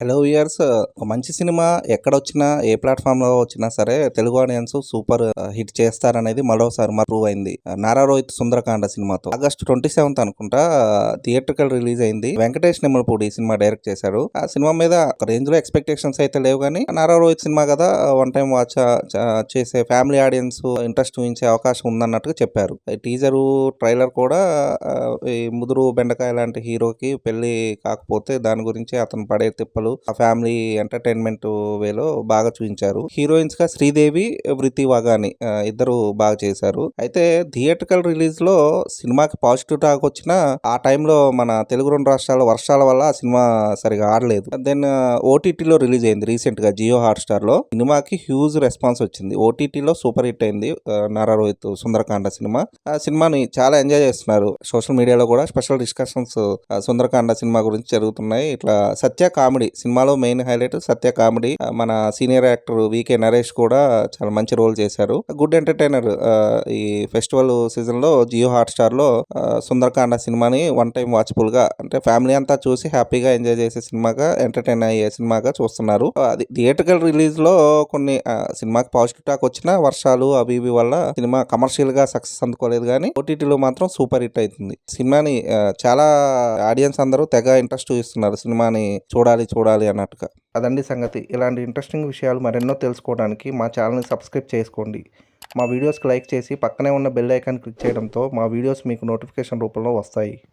Hello years uh, ఒక మంచి cinema ఎక్కడ వచ్చినా ఏ ప్లాట్ఫామ్లో వచ్చినా సరే Telugu audience super uh, hit చేస్తారనేది మరోసారి ప్రూవ్ అయింది. Uh, నారా రోహిత్ సుందరకాండ సినిమాతో. ఆగస్ట్ ట్వంటీ సెవెంత్ అనుకుంటా థియేట్రికల్ రిలీజ్ అయింది. వెంకటేష్ నిమ్మలపూడి ఈ సినిమా డైరెక్ట్ చేశారు ఆ సినిమా మీద ఒక రేంజ్లో ఎక్స్పెక్టేషన్స్ అయితే లేవు కానీ నారా రోహిత్ సినిమా కదా వన్ టైం వాచ్ చేసే ఫ్యామిలీ ఆడియన్స్ ఇంట్రెస్ట్ చూపించే అవకాశం ఉందన్నట్టుగా చెప్పారు. టీజరు ట్రైలర్ కూడా ఈ ముదురు బెండకాయ లాంటి హీరోకి పెళ్ళి కాకపోతే దాని గురించి అతను పడే తిప్పలు ఆ ఫ్యామిలీ ఎంటర్టైన్మెంట్ వేలో బాగా చూపించారు హీరోయిన్స్గా శ్రీదేవి వృత్తి వాగాని ఇద్దరు బాగా చేశారు. అయితే థియేట్రికల్ రిలీజ్లో సినిమాకి పాజిటివ్ టాక్ వచ్చినా ఆ టైంలో మన తెలుగు రెండు రాష్ట్రాల వర్షాల వల్ల ఆ సినిమా సరిగా ఆడలేదు. దెన్ ఓటీటీలో రిలీజ్ అయింది రీసెంట్గా జియో హాట్స్టార్లో. సినిమాకి హ్యూజ్ రెస్పాన్స్ వచ్చింది. ఓటీటీలో సూపర్ హిట్ అయింది నారా రోహిత్ సుందరకాండ సినిమా. ఆ సినిమాని చాలా ఎంజాయ్ చేస్తున్నారు. సోషల్ మీడియాలో కూడా స్పెషల్ డిస్కషన్స్ సుందరకాండ సినిమా గురించి జరుగుతున్నాయి. ఇట్లా సత్య కామెడీ సినిమాలో మెయిన్ హైలైట్ సత్య కామెడీ. మన సీనియర్ యాక్టర్ వికే నరేష్ కూడా చాలా మంచి రోల్ చేశారు. గుడ్ ఎంటర్టైనర్ ఈ ఫెస్టివల్ సీజన్లో జియో హాట్ స్టార్లో సుందరకాండ సినిమాని వన్ టైం వాచ్ఫుల్గా అంటే ఫ్యామిలీ అంతా చూసి హ్యాపీగా ఎంజాయ్ చేసే సినిమాగా ఎంటర్టైన్ అయ్యే సినిమాగా చూస్తున్నారు. అది థియేటర్ రిలీజ్లో కొన్ని సినిమాకి పాజిటివ్ టాక్ వచ్చిన వర్షాలు అవి ఇవి వల్ల సినిమా కమర్షియల్గా సక్సెస్ అందుకోలేదు కానీ ఓటీటీలో మాత్రం సూపర్ హిట్ అవుతుంది సినిమాని చాలా ఆడియన్స్ అందరూ తెగ ఇంట్రెస్ట్ చూపిస్తున్నారు సినిమాని చూడాలి చూడాలి అన్నట్టుగా. అదండి సంగతి. ఇలాంటి ఇంట్రెస్టింగ్ విషయాలు మరెన్నో తెలుసుకోవడానికి మా ఛానల్ని సబ్స్క్రైబ్ చేసుకోండి. మా వీడియోస్కి లైక్ చేసి పక్కనే ఉన్న బెల్ ఐకాన్ క్లిక్ చేయడంతో మా వీడియోస్ మీకు నోటిఫికేషన్ రూపంలో వస్తాయి.